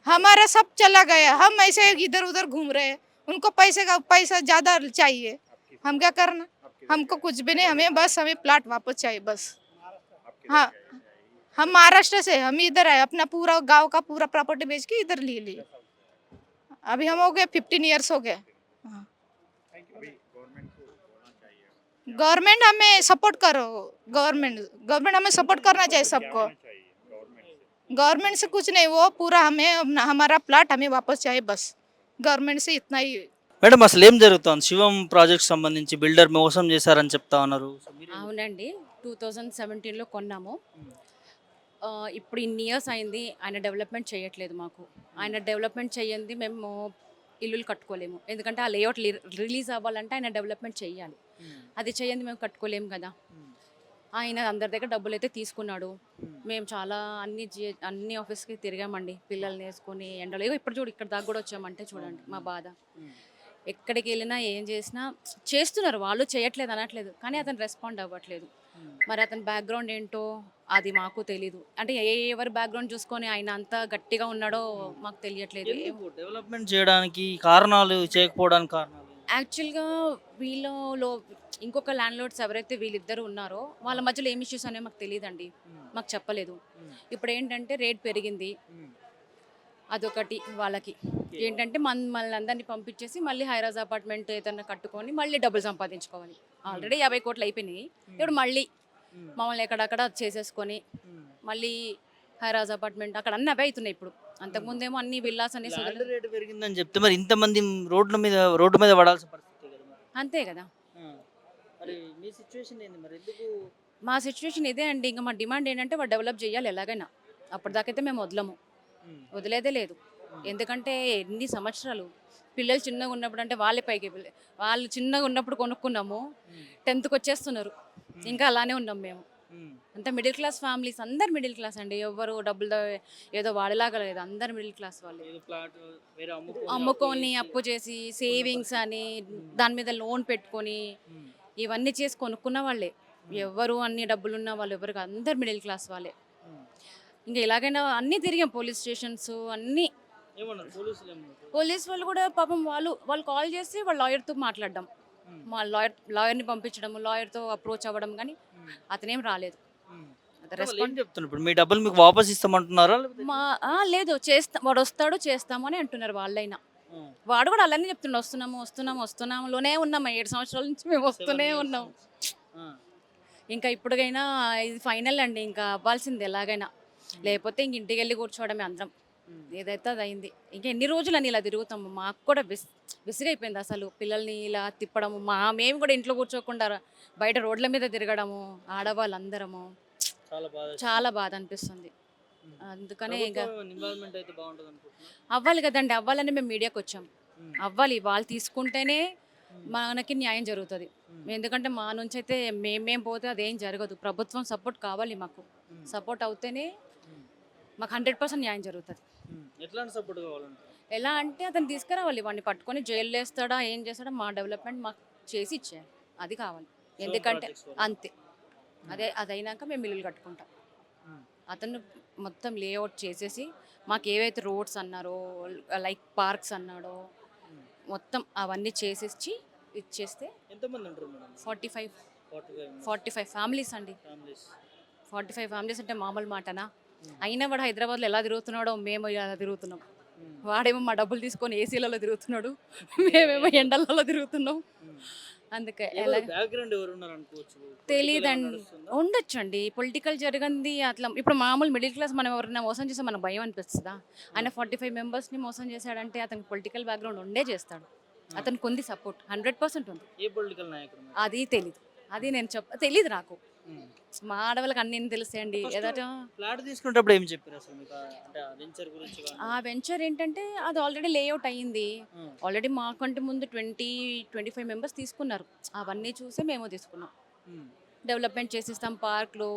हमारा सब चला गया। हम ऐसे इधर उधर घूम रहे हैं। उनको पैसे का पैसा ज़्यादा चाहिए। हम क्या करना? हमको कुछ भी नहीं। हमें बस हमें प्लाट वापस चाहिए बस। हाँ। हम महाराष्ट्र से हम इधर आए। अपना पूरा गाँव का पूरा प्रॉपर्टी बेच के इधर ले लिए। अभी हम हो गए फिफ्टीन इयर्स हो गए हाँ अभी गवर्नमेंट गवर्नमेंट हमें सपोर्ट करो गवर्नमेंट गवर्नमेंट हमें सपोर्ट करना चाहिए सबको गवर्नमेंट से कुछ नहीं वो पूरा हमें अपना- हमारा प्लाट हमें वापस चाहिए बस गवर्नमेंट से इतना ही మేడం అసలు ఏం జరుగుతుంది శివం ప్రాజెక్ట్ సంబంధించి బిల్డర్ మోసం చేశారని చెప్తా ఉన్నారు సో మీరు- అవునండి టూ థౌజండ్ సెవెంటీన్లో కొన్నాము ఆ, ఇప్పుడు ఇన్ని ఇయర్స్ అయింది ఆయన డెవలప్మెంట్ చేయట్లేదు మాకు. ఆయన డెవలప్మెంట్ చేయండి మేము ఇల్లులు కట్టుకోలేము. ఎందుకంటే ఆ లేఅవుట్ రిలీజ్ అవ్వాలంటే ఆయన డెవలప్మెంట్ చేయాలి. అది చేయండి మేము కట్టుకోలేము కదా. ఆయన అందరి దగ్గర డబ్బులు అయితే తీసుకున్నాడు. మేము చాలా అన్ని జీ- అన్ని ఆఫీస్కి తిరిగామండి. పిల్లల్ని వేసుకొని ఎండలో. ఇప్పుడు చూడు ఇక్కడ దాకా కూడా వచ్చామంటే చూడండి మా బాధ. ఎక్కడికి వెళ్ళినా ఏం చేసినా చేస్తున్నారు వాళ్ళు చేయట్లేదు అనట్లేదు. కానీ అతను రెస్పాండ్ అవ్వట్లేదు. మరి అతని బ్యాక్గ్రౌండ్ ఏంటో అది మాకు తెలీదు. అంటే ఏ ఎవరి బ్యాక్గ్రౌండ్ చూసుకొని ఆయన అంత గట్టిగా ఉన్నాడో మాకు తెలియట్లేదు. డెవలప్మెంట్ చేయడానికి కారణాలు చేయకపోవడానికి కారణాలు? యాక్చువల్గా వీళ్ళలో ఇంకొక ల్యాండ్ లోడ్స్ ఎవరైతే వీళ్ళిద్దరు ఉన్నారో వాళ్ళ మధ్యలో ఏం ఇష్యూస్ అనేవి మాకు తెలియదండి. మాకు చెప్పలేదు. ఇప్పుడు ఏంటంటే రేట్ పెరిగింది. అదొకటి వాళ్ళకి. ఏంటంటే మన మనల్ని అందరినీ పంపించేసి మళ్ళీ హైరాజ్ అపార్ట్మెంట్ ఏదైనా కట్టుకొని మళ్ళీ డబ్బులు సంపాదించుకోవాలి. ఆల్రెడీ యాభై కోట్లు అయిపోయినాయి. ఇప్పుడు మళ్ళీ మమ్మల్ని ఎక్కడక్కడ చేసేసుకొని మళ్ళీ హైరాజ్ అపార్ట్మెంట్ అక్కడ అన్ని అవే అవుతున్నాయి ఇప్పుడు. అంతకుముందేమో అన్ని విల్లాస్ అన్ని రేట్ పెరిగిందని చెప్తే మరి ఇంతమంది రోడ్ల మీద రోడ్డు మీద పడాల్సిన పరిస్థితి. అంతే కదా. ఆ. మరి మీ సిచ్యువేషన్ ఏంది మరి? ఎందుకు? మా సిచ్యువేషన్ ఇదే అండి. ఇంకా మా డిమాండ్ ఏంటంటే వాడు డెవలప్ చేయాలి ఎలాగైనా. అప్పటిదాకైతే మేము వదలము. వదిలేదే లేదు. ఎందుకంటే ఎన్ని సంవత్సరాలు? పిల్లలు చిన్నగా ఉన్నప్పుడు అంటే వాళ్ళే పైకి వాళ్ళు చిన్నగా ఉన్నప్పుడు కొనుక్కున్నాము టెన్త్కి వచ్చేస్తున్నారు. ఇంకా అలానే ఉన్నాం మేము. అంతా మిడిల్ క్లాస్ ఫ్యామిలీస్ అందరు మిడిల్ క్లాస్ అండి. ఎవరు డబ్బులు ఏదో వాడేలాగా లేదు. అందరు మిడిల్ క్లాస్ వాళ్ళు. అమ్ముకొని అప్పు చేసి సేవింగ్స్ అని దాని మీద లోన్ పెట్టుకొని. ఇవన్నీ చేసి కొనుక్కున్న వాళ్ళే. ఎవరు అన్ని డబ్బులు ఉన్న వాళ్ళు ఎవరు అందరు మిడిల్ క్లాస్ వాళ్ళే. ఇంకా ఎలాగైనా అన్నీ తిరిగాం పోలీస్ స్టేషన్స్ అన్నీ. పోలీస్ వాళ్ళు కూడా పాపం వాళ్ళు వాళ్ళు కాల్ చేసి వాళ్ళ లాయర్తో మాట్లాడడం. మా లాయర్ లాయర్ని పంపించడం లాయర్తో అప్రోచ్ అవ్వడం కానీ. అతనేం రాలేదు. ఇప్పుడు? మీ డబ్బులు మీకు వాపస్ ఇస్తామంటున్నారా మా లేదు. చేస్తా వాడు వస్తాడు చేస్తాము అని అంటున్నారు వాళ్ళైనా. వాడు కూడా అలానే చెప్తుండే వస్తున్నాము వస్తున్నాము వస్తున్నాములోనే ఉన్నాం. ఏడు సంవత్సరాల నుంచి మేము వస్తూనే Seven years ఉన్నాం. నుంచి. ఆ. ఇంకా ఇప్పటికైనా ఇది ఫైనల్ అండి. ఇంకా అవ్వాల్సింది ఎలాగైనా. లేకపోతే ఇంక ఇంటికి వెళ్ళి కూర్చోవడమే అందరం. ఏదైతే అది అయింది. ఇంకా ఎన్ని రోజులు అని ఇలా తిరుగుతాము. మాకు కూడా విస్ విసిగైపోయింది అసలు. పిల్లల్ని ఇలా తిప్పడము. మా మేము కూడా ఇంట్లో కూర్చోకుండా బయట రోడ్ల మీద తిరగడము. ఆడవాళ్ళందరము. చాలా బాధ చాలా బాధ అనిపిస్తుంది. అందుకనే ఇంకా అవ్వాలి కదండి. అవ్వాలని మేము మీడియాకి వచ్చాం. అవ్వాలి. వాళ్ళు తీసుకుంటేనే. మనకి న్యాయం జరుగుతుంది. ఎందుకంటే మా నుంచి అయితే మేమేం పోతే అదేం జరగదు. ప్రభుత్వం సపోర్ట్ కావాలి మాకు. సపోర్ట్ అవుతేనే. మాకు హండ్రెడ్ పర్సెంట్ న్యాయం జరుగుతుంది. ఎట్లాంటి సపోర్ట్ కావాలంటారు? ఎలా అంటే అతను తీసుకురావాలి వాడిని పట్టుకొని జైలు వేస్తాడా ఏం చేస్తాడా మా డెవలప్మెంట్ మాకు చేసి ఇచ్చేయాలి. అది కావాలి. ఎందుకంటే. అంతే. అదే అదైనాక మేము ఇల్లులు కట్టుకుంటాం. అతను మొత్తం లేఅవుట్ చేసేసి మాకు ఏవైతే రోడ్స్ అన్నారో లైక్ పార్క్స్ అన్నాడో మొత్తం అవన్నీ చేసేసి ఇచ్చేస్తే ఎంతమంది ఉంటారు madam? Forty five. Forty five families అండి. ఫార్టీ ఫైవ్ ఫ్యామిలీస్ అంటే మామూలు మాటనా? అయినా వాడు హైదరాబాద్లో ఎలా తిరుగుతున్నాడో మేము ఇలా తిరుగుతున్నాం. వాడేమో మా డబ్బులు తీసుకొని ఏసీలలో తిరుగుతున్నాడు. మేమేమో ఎండలలో తిరుగుతున్నాం. అందుకే తెలియదండి ఉండొచ్చు అండి పొలిటికల్ జరిగింది అట్లా. ఇప్పుడు మామూలు మిడిల్ క్లాస్ మనం ఎవరైనా మోసం చేస్తే మనకు భయం అనిపిస్తుందా? ఆయన ఫార్టీ ఫైవ్ మెంబర్స్ని మోసం చేశాడంటే అతనికి పొలిటికల్ బ్యాక్గ్రౌండ్ ఉండే చేస్తాడు. అతనికి ఉంది సపోర్ట్ హండ్రెడ్ పర్సెంట్ ఉంది? అది తెలీదు. అది నేను చెప్ప తెలీదు నాకు. మా ఆడవాళ్ళకి అన్ని ఫ్లాట్ తీసుకునేటప్పుడు ఏం చెప్పారు అసలు మీకు? ఆ- అంటే ఆ వెంచర్ గురించి కానీ? ఆ వెంచర్ ఏంటంటే అది ఆల్రెడీ లేఅవుట్ అయ్యింది ఉమ్. ఆల్రెడీ మాకంటే ముందు ట్వంటీ ట్వంటీ ఫైవ్ మెంబర్స్ తీసుకున్నారు. అవన్నీ చూసి మేము తీసుకున్నాం. డెవలప్మెంట్ చేసిస్తాం పార్క్లు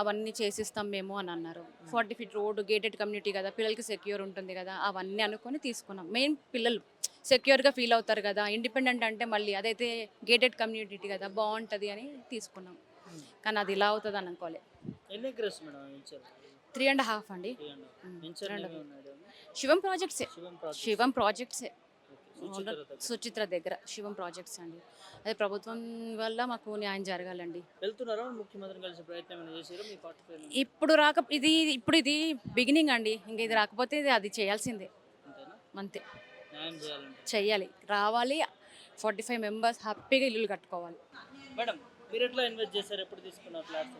అవన్నీ చేసిస్తాం మేము అని అన్నారు. Forty feet road gated community కదా పిల్లలకి సెక్యూర్ ఉంటుంది కదా అవన్నీ అనుకొని తీసుకున్నాం. మెయిన్ పిల్లలు సెక్యూర్గా ఫీల్ అవుతారు కదా ఇండిపెండెంట్ అంటే మళ్ళీ అదైతే గేటెడ్ కమ్యూనిటీ కదా బాగుంటుంది అని తీసుకున్నాం. కానీ అది ఇలా అవుతుంది అని అనుకోలే. ఎన్ని acres madam venture three and. Half అండి శివం ప్రాజెక్ట్సే శివం ప్రాజెక్ట్ శివం ప్రాజెక్ట్సే సుచిత్ర దగ్గర. శివం ప్రాజెక్ట్స్ అండి. అదే ప్రభుత్వం వల్ల మాకు న్యాయం జరగాలండి. వెళ్తున్నారా? ముఖ్యమంత్రిని కలిసి ప్రయత్నం ఏమైనా చేసారా మీ పార్టీ పేరు ఇప్పుడు రాక ఇది ఇప్పుడు ఇది బిగినింగ్ అండి. ఇంకా ఇది రాకపోతే ఇది అది చేయాల్సిందే. అంతేనా? అంతే. చెయ్యాలి రావాలి ఫార్టీ ఫైవ్ మెంబర్స్ హ్యాపీగా ఇల్లు కట్టుకోవాలి. మేడం మీరు ఎట్లా ఇన్వెస్ట్ చేశారు? ఎప్పుడు తీసుకున్నారు ఫ్లాట్స్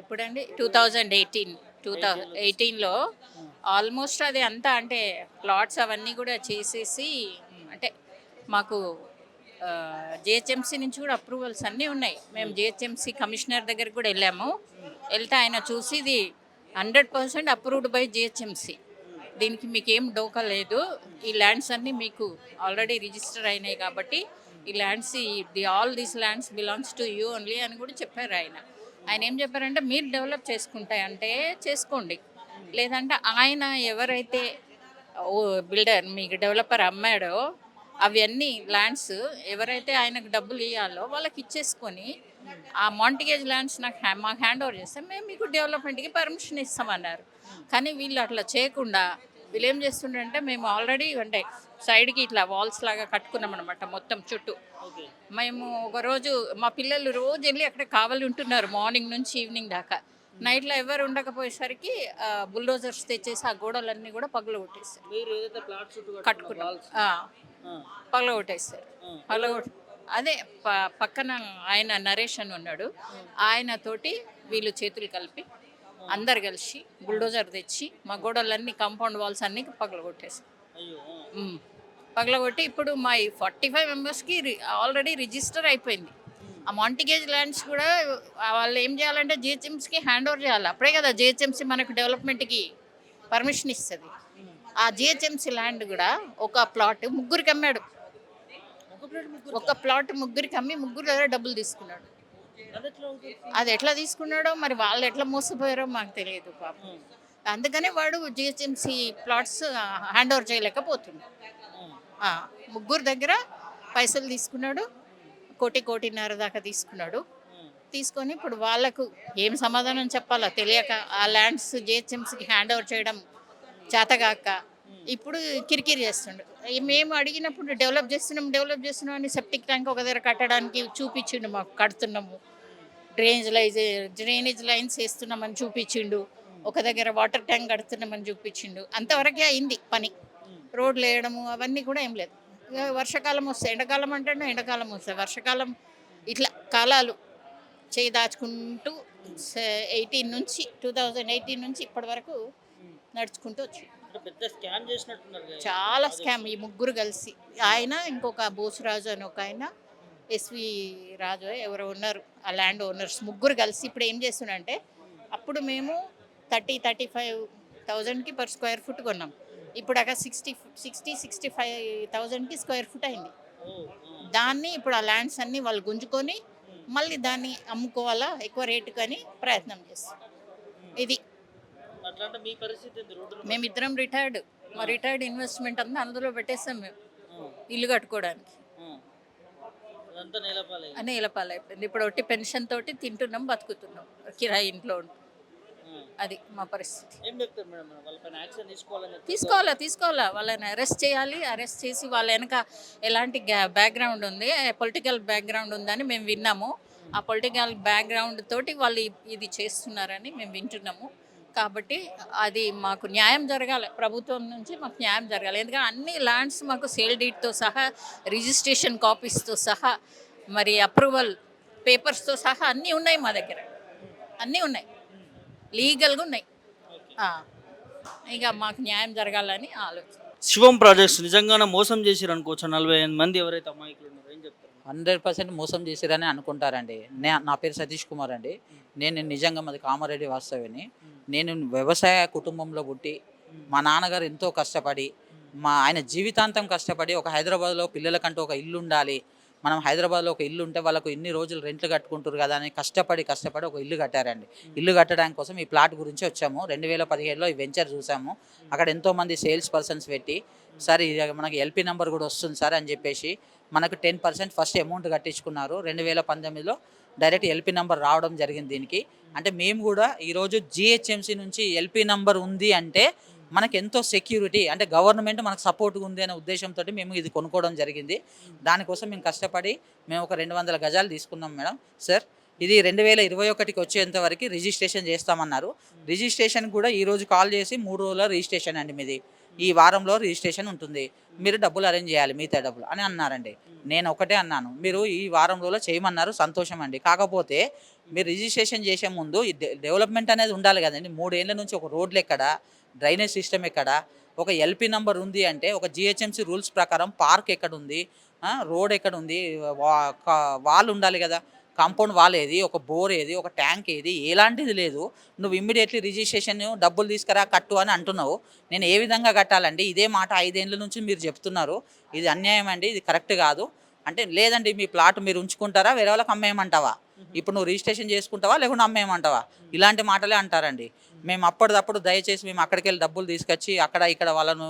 ఎప్పుడండి? Two thousand eighteen two thousand ఎయిటీన్లో ఆల్మోస్ట్ అది అంతా అంటే ప్లాట్స్ అవన్నీ కూడా చేసేసి మాకు జిహెచ్ఎంసీ నుంచి కూడా అప్రూవల్స్ అన్నీ ఉన్నాయి. మేము జిహెచ్ఎంసీ కమిషనర్ దగ్గర కూడా వెళ్ళాము. వెళ్తే ఆయన చూసి ఇది hundred percent approved by GHMC. దీనికి మీకు ఏం డోకా లేదు. ఈ ల్యాండ్స్ అన్నీ మీకు ఆల్రెడీ రిజిస్టర్ అయినాయి కాబట్టి ఈ lands the all these lands belongs to you only అని కూడా చెప్పారు ఆయన. ఆయన ఏం చెప్పారంటే మీరు డెవలప్ చేసుకుంటాయంటే చేసుకోండి. లేదంటే ఆయన ఎవరైతే ఓ బిల్డర్ మీకు డెవలపర్ అమ్మాడో అవన్నీ ల్యాండ్స్ ఎవరైతే ఆయనకు డబ్బులు ఇవ్వాలో వాళ్ళకి ఇచ్చేసుకొని ఆ మాంటిగేజ్ ల్యాండ్స్ నాకు హ్యా- మాకు హ్యాండ్ ఓవర్ చేస్తే మేము మీకు డెవలప్మెంట్కి పర్మిషన్ ఇస్తామన్నారు. కానీ వీళ్ళు అట్లా చేయకుండా వీళ్ళు ఏం చేస్తుండంటే మేము ఆల్రెడీ అంటే సైడ్కి ఇట్లా వాల్స్ లాగా కట్టుకున్నాం అనమాట మొత్తం చుట్టూ. మేము ఒక రోజు మా పిల్లలు రోజు వెళ్ళి అక్కడ కావాలి ఉంటున్నారు మార్నింగ్ నుంచి ఈవినింగ్ దాకా. నైట్లో ఎవరు ఉండకపోయేసరికి బుల్డోజర్స్ తెచ్చేసి ఆ గోడలన్నీ కూడా పగలు చుట్టూ కట్టుకున్నాం. పగల కొట్టేస్తారు పగల అదే ప- పక్కన ఆయన నరేష్ అని ఉన్నాడు. ఆయన తోటి వీళ్ళు చేతులు కలిపి అందరు కలిసి బుల్డోజర్ తెచ్చి మా గోడలన్నీ కాంపౌండ్ వాల్స్ అన్నీ పగల కొట్టేస్తారు అయ్యో పగలగొట్టి ఇప్పుడు మా ఫార్టీ ఫైవ్ మెంబర్స్కి ఆల్రెడీ రిజిస్టర్ అయిపోయింది. ఆ మాంటిగేజ్ ల్యాండ్స్ కూడా వాళ్ళు ఏం చేయాలంటే జిహెచ్ఎంసీకి హ్యాండ్ ఓవర్ చేయాలి. అప్పుడే కదా జిహెచ్ఎంసీ మనకు డెవలప్మెంట్కి పర్మిషన్ ఇస్తుంది. ఆ జిహెచ్ఎంసీ ల్యాండ్ కూడా ఒక ప్లాట్ ముగ్గురికి అమ్మాడు. ఒక ప్లాట్ ముగ్గురికి అమ్మి ముగ్గురు దగ్గర డబ్బులు తీసుకున్నాడు. అది ఎట్లా తీసుకున్నాడో మరి వాళ్ళు ఎట్లా మోసపోయారో మాకు తెలియదు పాపం. అందుకనే వాడు జిహెచ్ఎంసీ ప్లాట్స్ హ్యాండ్ ఓవర్ చేయలేకపోతున్నాడు. ముగ్గురు దగ్గర పైసలు తీసుకున్నాడు. కోటి కోటిన్నర దాకా తీసుకున్నాడు. తీసుకొని ఇప్పుడు వాళ్ళకు ఏం సమాధానం చెప్పాలో తెలియక ఆ ల్యాండ్స్ జిహెచ్ఎంసీకి హ్యాండ్ ఓవర్ చేయడం చేతగాక. ఇప్పుడు కిరికిరి చేస్తుండు. మేము అడిగినప్పుడు డెవలప్ చేస్తున్నాం డెవలప్ చేస్తున్నాం అని సెప్టిక్ ట్యాంక్ ఒక దగ్గర కట్టడానికి చూపించిండు మాకు కడుతున్నాము. డ్రైనేజ్ లైన్స్ డ్రైనేజ్ లైన్స్ వేస్తున్నామని చూపించిండు. ఒక దగ్గర వాటర్ ట్యాంక్ కడుతున్నామని చూపించిండు. అంతవరకే అయింది పని. రోడ్లు వేయడము అవన్నీ కూడా ఏం లేదు. వర్షాకాలం వస్తాయి ఎండాకాలం అంటే ఎండాకాలం వస్తాయి వర్షాకాలం ఇట్లా కాలాలు చేయి దాచుకుంటూ ఎయిటీన్ నుంచి టూ థౌజండ్ ఎయిటీన్ నుంచి ఇప్పటి వరకు నడుచుకుంటూ వచ్చి. చాలా స్కామ్ ఈ ముగ్గురు కలిసి ఆయన ఇంకొక బోసురాజు అని ఒక ఆయన ఎస్వి రాజు ఎవరో ఉన్నారు ఆ ల్యాండ్ ఓనర్స్ ముగ్గురు కలిసి ఇప్పుడు ఏం చేస్తున్నారంటే అప్పుడు మేము థర్టీ థర్టీ ఫైవ్ థౌజండ్కి పర్ స్క్వేర్ ఫుట్ కొన్నాం ఇప్పుడు అక్కడ సిక్స్టీ సిక్స్టీ సిక్స్టీ ఫైవ్ థౌజండ్కి స్క్వేర్ ఫుట్ అయింది. దాన్ని ఇప్పుడు ఆ ల్యాండ్స్ అన్నీ వాళ్ళు గుంజుకొని మళ్ళీ దాన్ని అమ్ముకోవాలా ఎక్కువ రేటుకి అని ప్రయత్నం చేస్తాం ఇది అట్లా అంటే మీ పరిస్థితి ఏంది? రోడ్డులో మేమిద్దరం రిటైర్డ్ మా రిటైర్డ్ ఇన్వెస్ట్మెంట్ అంతా అందులో పెట్టేస్తాం మేము. ఇల్లు కట్టుకోవడానికి నేలపాలే ఇప్పుడు ఒకటి పెన్షన్ తోటి తింటున్నాం బతుకుతున్నాం. కిరాయి ఇంట్లో అది మా పరిస్థితి. తీసుకోవాలా తీసుకోవాలా? వాళ్ళని అరెస్ట్ చేయాలి. అరెస్ట్ చేసి వాళ్ళ వెనక ఎలాంటి బ్యాక్గ్రౌండ్ ఉంది? పొలిటికల్ బ్యాక్గ్రౌండ్ ఉందని మేము విన్నాము. ఆ పొలిటికల్ బ్యాక్గ్రౌండ్ తోటి వాళ్ళు ఇది చేస్తున్నారని మేము వింటున్నాము. కాబట్టి అది మాకు న్యాయం జరగాలి. ప్రభుత్వం నుంచి మాకు న్యాయం జరగాలి. ఎందుకంటే అన్ని ల్యాండ్స్ మాకు సేల్ డీట్తో సహా రిజిస్ట్రేషన్ కాపీస్తో సహా మరి అప్రూవల్ పేపర్స్తో సహా అన్నీ ఉన్నాయి మా దగ్గర. అన్నీ ఉన్నాయి. లీగల్గా ఉన్నాయి. ఇక మాకు న్యాయం జరగాలని ఆలోచన. శివం ప్రాజెక్ట్స్ నిజంగానే మోసం చేసిరు అనుకోవచ్చు నలభై ఐదు మంది ఎవరైతే అమాయకులు హండ్రెడ్ పర్సెంట్ మోసం చేసిరని అనుకుంటారండి. నే నా పేరు సతీష్ కుమార్ అండి. నేను నిజంగా మాది కామారెడ్డి వాస్తవిని నేను వ్యవసాయ కుటుంబంలో పుట్టి మా నాన్నగారు ఎంతో కష్టపడి మా ఆయన జీవితాంతం కష్టపడి ఒక హైదరాబాద్లో పిల్లలకంటూ ఒక ఇల్లు ఉండాలి. మనం హైదరాబాద్లో ఒక ఇల్లు ఉంటే వాళ్ళకు ఇన్ని రోజులు రెంట్లు కట్టుకుంటారు కదా అని కష్టపడి కష్టపడి ఒక ఇల్లు కట్టారండి. ఇల్లు కట్టడానికి కోసం ఈ ప్లాట్ గురించి వచ్చాము. రెండు వేల పదిహేడులో ఈ వెంచర్ చూసాము. అక్కడ ఎంతోమంది సేల్స్ పర్సన్స్ పెట్టి సార్ ఇది మనకి ఎల్పి నెంబర్ కూడా వస్తుంది సార్ అని చెప్పేసి మనకు టెన్ పర్సెంట్ ఫస్ట్ అమౌంట్ కట్టించుకున్నారు. రెండు వేల పంతొమ్మిదిలో డైరెక్ట్ ఎల్పి నెంబర్ రావడం జరిగింది దీనికి. అంటే మేము కూడా ఈరోజు జిహెచ్ఎంసీ నుంచి ఎల్పి నెంబర్ ఉంది అంటే మనకు ఎంతో సెక్యూరిటీ అంటే గవర్నమెంట్ మనకు సపోర్ట్గా ఉంది అనే ఉద్దేశంతో మేము ఇది కొనుక్కోవడం జరిగింది. దానికోసం మేము కష్టపడి మేము ఒక రెండు వందల గజాలు తీసుకున్నాం మేడం. సార్ ఇది రెండు వేల ఇరవై ఒకటికి వచ్చేంత వరకు రిజిస్ట్రేషన్ చేస్తామన్నారు. రిజిస్ట్రేషన్ కూడా ఈరోజు కాల్ చేసి మూడు రోజుల రిజిస్ట్రేషన్ అండి మీది. ఈ వారంలో రిజిస్ట్రేషన్ ఉంటుంది. మీరు డబ్బులు అరేంజ్ చేయాలి మిగతా డబ్బులు అని అన్నారండి. నేను ఒకటే అన్నాను. మీరు ఈ వారంలో చేయమన్నారు సంతోషం అండి. కాకపోతే మీరు రిజిస్ట్రేషన్ చేసే ముందు ఈ డెవలప్మెంట్ అనేది ఉండాలి కదండి. మూడేళ్ళ నుంచి ఒక రోడ్లు ఎక్కడ డ్రైనేజ్ సిస్టమ్ ఎక్కడ ఒక ఎల్పి నెంబర్ ఉంది అంటే ఒక జిహెచ్ఎంసీ రూల్స్ ప్రకారం పార్క్ ఎక్కడ ఉంది రోడ్ ఎక్కడ ఉంది వా- వాల్ ఉండాలి కదా. కాంపౌండ్ వాల్ ఏది ఒక బోర్ ఏది ఒక ట్యాంక్ ఏది ఎలాంటిది లేదు. నువ్వు ఇమ్మీడియట్లీ రిజిస్ట్రేషన్ డబ్బులు తీసుకురా కట్టు అని అంటున్నావు. నేను ఏ విధంగా కట్టాలండి? ఇదే మాట ఐదేళ్ళ నుంచి మీరు చెప్తున్నారు. ఇది అన్యాయం అండి ఇది కరెక్ట్ కాదు. అంటే లేదండి మీ ప్లాట్ మీరు ఉంచుకుంటారా వేరే వాళ్ళకి అమ్మేయమంటావా? ఇప్పుడు నువ్వు రిజిస్ట్రేషన్ చేసుకుంటావా లేకుంటే అమ్మేయమంటావా? ఇలాంటి మాటలే అంటారండి. మేము. అప్పటిదప్పుడు దయచేసి మేము అక్కడికి వెళ్ళి డబ్బులు తీసుకొచ్చి అక్కడ ఇక్కడ వాళ్ళను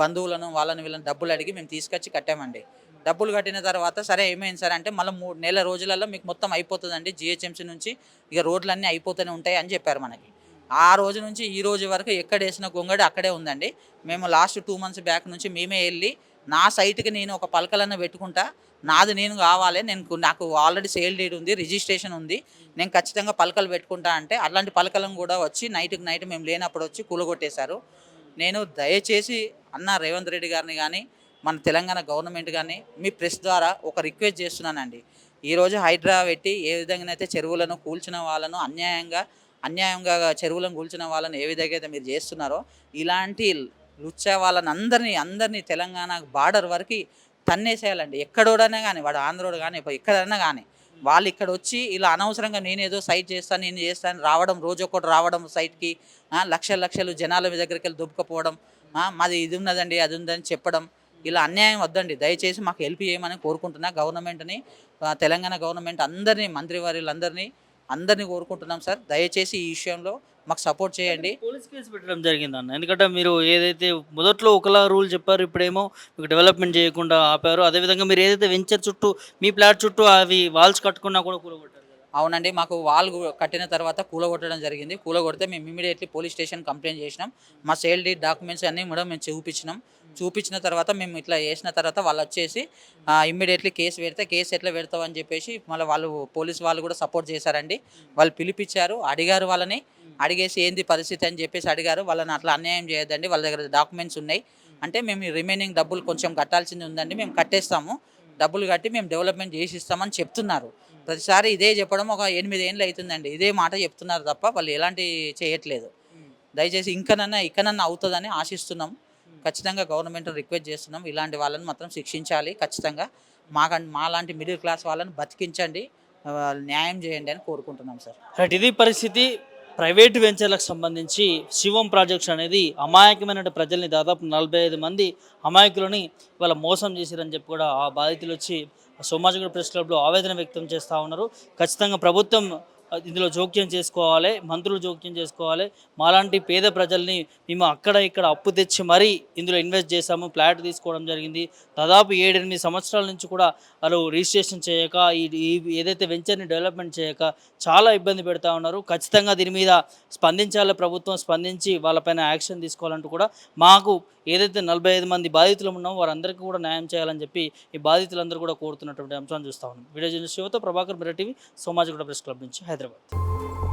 బంధువులను వాళ్ళని వీళ్ళని డబ్బులు అడిగి మేము తీసుకొచ్చి కట్టామండి. డబ్బులు కట్టిన తర్వాత సరే ఏమైంది సార్ అంటే మళ్ళీ మూడు నెల రోజులలో మీకు మొత్తం అయిపోతుందండి జిహెచ్ఎంసీ నుంచి ఇక రోడ్లన్నీ అయిపోతూనే ఉంటాయి అని చెప్పారు మనకి. ఆ రోజు నుంచి ఈ రోజు వరకు ఎక్కడ వేసిన గొంగడి అక్కడే ఉందండి. మేము లాస్ట్ టూ మంత్స్ బ్యాక్ నుంచి మేమే వెళ్ళి నా సైట్కి నేను ఒక పలకలన్న పెట్టుకుంటా నాది నేను కావాలి నేను నాకు ఆల్రెడీ సేల్ డేట్ ఉంది రిజిస్ట్రేషన్ ఉంది నేను ఖచ్చితంగా పలకలు పెట్టుకుంటా అంటే అలాంటి పలకలను కూడా వచ్చి నైట్కి నైట్ మేము లేనప్పుడు వచ్చి కూలగొట్టేశారు. నేను దయచేసి అన్న రేవంత్ రెడ్డి గారిని కానీ మన తెలంగాణ గవర్నమెంట్ కానీ మీ ప్రెస్ ద్వారా ఒక రిక్వెస్ట్ చేస్తున్నానండి. ఈరోజు హైడ్రా పెట్టి ఏ విధంగా అయితే చెరువులను కూల్చిన వాళ్ళను అన్యాయంగా అన్యాయంగా చెరువులను కూల్చిన వాళ్ళని ఏ విధంగా అయితే మీరు చేస్తున్నారో ఇలాంటి లుచ్చా వాళ్ళని అందరినీ అందరినీ తెలంగాణ బార్డర్ వరకు తన్నేసేయాలండి. ఎక్కడోడైనా కానీ వాడు ఆంధ్రోడు కానీ ఎక్కడైనా కానీ వాళ్ళు ఇక్కడ వచ్చి ఇలా అనవసరంగా నేనేదో సైట్ చేస్తాను నేను చేస్తాను రావడం రోజు ఒకటి రావడం సైట్కి లక్షల లక్షలు జనాల మీ దగ్గరికి వెళ్ళి దుబ్బకపోవడం మాది ఇది ఉన్నదండి అది ఉందని చెప్పడం ఇలా అన్యాయం వద్దండి. దయచేసి మాకు హెల్ప్ చేయమని కోరుకుంటున్నా. గవర్నమెంట్ని తెలంగాణ గవర్నమెంట్ అందరినీ మంత్రివర్యులందరినీ అందరినీ కోరుకుంటున్నాం సార్. దయచేసి ఈ విషయంలో మాకు సపోర్ట్ చేయండి. పోలీస్ కేసు పెట్టడం జరిగింది అన్న ఎందుకంటే మీరు ఏదైతే మొదట్లో ఒకలా రూల్ చెప్పారు ఇప్పుడేమో మీకు డెవలప్మెంట్ చేయకుండా ఆపారు. అదేవిధంగా మీరు ఏదైతే వెంచర్ చుట్టూ మీ ప్లాట్ చుట్టూ అవి వాల్స్ కట్టుకున్నా కూడా కూలగొట్టారు. కదా అవునండి మాకు వాల్ కట్టిన తర్వాత కూలగొట్టడం జరిగింది. కూలగొడితే మేము ఇమీడియట్లీ పోలీస్ స్టేషన్ కంప్లైంట్ చేసినాం. మా సేల్ డీడ్ డాక్యుమెంట్స్ అన్నీ కూడా మేము చూపించినాం. చూపించిన తర్వాత మేము ఇట్లా చేసిన తర్వాత వాళ్ళు వచ్చేసి ఇమ్మీడియట్లీ కేసు పెడితే కేసు ఎట్లా పెడతావు? అని చెప్పేసి మళ్ళీ వాళ్ళు పోలీస్ వాళ్ళు కూడా సపోర్ట్ చేశారండి. వాళ్ళు పిలిపించారు అడిగారు వాళ్ళని. అడిగేసి ఏంది పరిస్థితి? అని చెప్పేసి అడిగారు. వాళ్ళని అట్లా అన్యాయం చేయొద్దండి వాళ్ళ దగ్గర డాక్యుమెంట్స్ ఉన్నాయి. అంటే మేము రిమైనింగ్ డబ్బులు కొంచెం కట్టాల్సింది ఉందండి మేము కట్టేస్తాము. డబ్బులు కట్టి మేము డెవలప్మెంట్ చేసి ఇస్తామని చెప్తున్నారు. ప్రతిసారి ఇదే చెప్పడం ఒక ఎనిమిది ఏళ్ళు అవుతుందండి ఇదే మాట చెప్తున్నారు తప్ప వాళ్ళు ఎలాంటి చేయట్లేదు. దయచేసి ఇంకనన్నా ఇకనన్నా అవుతుందని ఆశిస్తున్నాం. ఖచ్చితంగా గవర్నమెంట్ రిక్వెస్ట్ చేస్తున్నాం. ఇలాంటి వాళ్ళని మాత్రం శిక్షించాలి ఖచ్చితంగా. మాక మాలాంటి మిడిల్ క్లాస్ వాళ్ళని బతికించండి. న్యాయం చేయండి అని కోరుకుంటున్నాం సార్. రైట్ ఇది పరిస్థితి ప్రైవేట్ వెంచర్లకు సంబంధించి శివం ప్రాజెక్ట్స్ అనేది అమాయకమైన ప్రజల్ని దాదాపు నలభై ఐదు మంది అమాయకులని ఇవాళ మోసం చేశారని చెప్పి కూడా ఆ బాధితులు వచ్చి సోమాజిగూడ ప్రెస్ క్లబ్లో ఆవేదన వ్యక్తం చేస్తూ ఉన్నారు. ఖచ్చితంగా ప్రభుత్వం ఇందులో జోక్యం చేసుకోవాలి మంత్రులు జోక్యం చేసుకోవాలి. మాలాంటి పేద ప్రజల్ని మేము అక్కడ ఇక్కడ అప్పు తెచ్చి మరీ ఇందులో ఇన్వెస్ట్ చేశాము ఫ్లాట్ తీసుకోవడం జరిగింది. దాదాపు ఏడెనిమిది సంవత్సరాల నుంచి కూడా వాళ్ళు రిజిస్ట్రేషన్ చేయక ఈ- ఏదైతే వెంచర్ని డెవలప్మెంట్ చేయక చాలా ఇబ్బంది పెడతా ఉన్నారు. ఖచ్చితంగా దీని మీద స్పందించాలి ప్రభుత్వం స్పందించి వాళ్ళపైన యాక్షన్ తీసుకోవాలంటూ కూడా మాకు ఏదైతే నలభై ఐదు మంది బాధితులు ఉన్నామో వారందరికీ కూడా న్యాయం చేయాలని చెప్పి ఈ బాధితులందరూ కూడా కోరుతున్నటువంటి అంశాన్ని చూస్తా ఉన్నాం. Video journalist శివతో Prabhakar mirror TV Somajiguda press club నుంచి హైదరాబాద్.